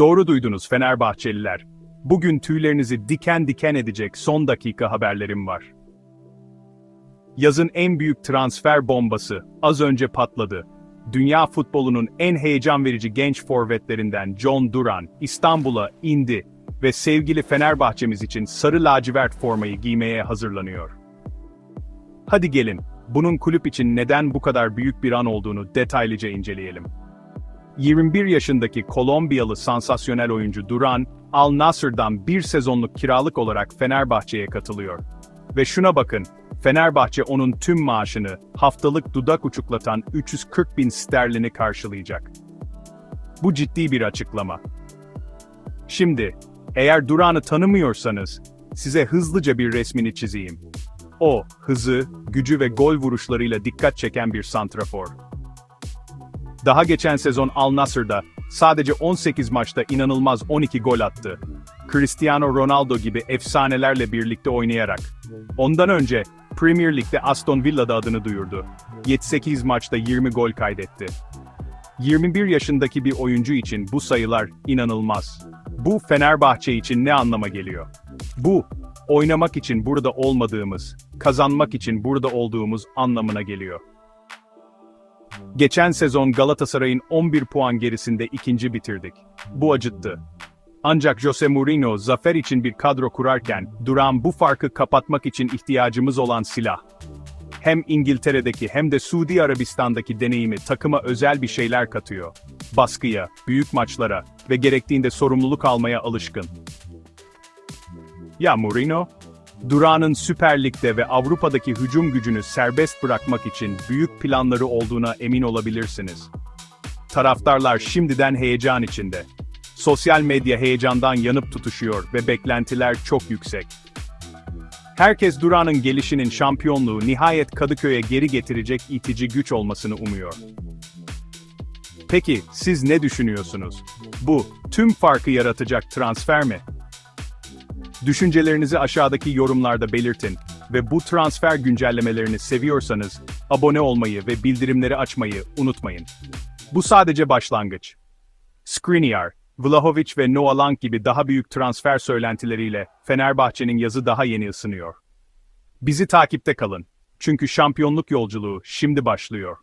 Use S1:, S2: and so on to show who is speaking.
S1: Doğru duydunuz Fenerbahçeliler. Bugün tüylerinizi diken diken edecek son dakika haberlerim var. Yazın en büyük transfer bombası az önce patladı. Dünya futbolunun en heyecan verici genç forvetlerinden John Duran İstanbul'a indi ve sevgili Fenerbahçemiz için sarı lacivert formayı giymeye hazırlanıyor. Hadi gelin, bunun kulüp için neden bu kadar büyük bir an olduğunu detaylıca inceleyelim. 21 yaşındaki Kolombiyalı sansasyonel oyuncu Duran, Al Nassr'dan bir sezonluk kiralık olarak Fenerbahçe'ye katılıyor. Ve şuna bakın, Fenerbahçe onun tüm maaşını, haftalık dudak uçuklatan 340 bin sterlini karşılayacak. Bu ciddi bir açıklama. Şimdi, eğer Duran'ı tanımıyorsanız, size hızlıca bir resmini çizeyim. O, hızı, gücü ve gol vuruşlarıyla dikkat çeken bir santrafor. Daha geçen sezon Al Nassr'da sadece 18 maçta inanılmaz 12 gol attı. Cristiano Ronaldo gibi efsanelerle birlikte oynayarak. Ondan önce Premier Lig'de Aston Villa'da adını duyurdu. 78 maçta 20 gol kaydetti. 21 yaşındaki bir oyuncu için bu sayılar inanılmaz. Bu Fenerbahçe için ne anlama geliyor? Bu, oynamak için burada olmadığımız, kazanmak için burada olduğumuz anlamına geliyor. Geçen sezon Galatasaray'ın 11 puan gerisinde ikinci bitirdik. Bu acıttı. Ancak Jose Mourinho zafer için bir kadro kurarken, Duran bu farkı kapatmak için ihtiyacımız olan silah. Hem İngiltere'deki hem de Suudi Arabistan'daki deneyimi takıma özel bir şeyler katıyor. Baskıya, büyük maçlara ve gerektiğinde sorumluluk almaya alışkın. Ya Mourinho? Duran'ın Süper Lig'de ve Avrupa'daki hücum gücünü serbest bırakmak için büyük planları olduğuna emin olabilirsiniz. Taraftarlar şimdiden heyecan içinde. Sosyal medya heyecandan yanıp tutuşuyor ve beklentiler çok yüksek. Herkes Duran'ın gelişinin şampiyonluğu nihayet Kadıköy'e geri getirecek itici güç olmasını umuyor. Peki siz ne düşünüyorsunuz? Bu tüm farkı yaratacak transfer mi? Düşüncelerinizi aşağıdaki yorumlarda belirtin ve bu transfer güncellemelerini seviyorsanız abone olmayı ve bildirimleri açmayı unutmayın. Bu sadece başlangıç. Skriniar, Vlahovic ve Noah Lang gibi daha büyük transfer söylentileriyle Fenerbahçe'nin yazı daha yeni ısınıyor. Bizi takipte kalın. Çünkü şampiyonluk yolculuğu şimdi başlıyor.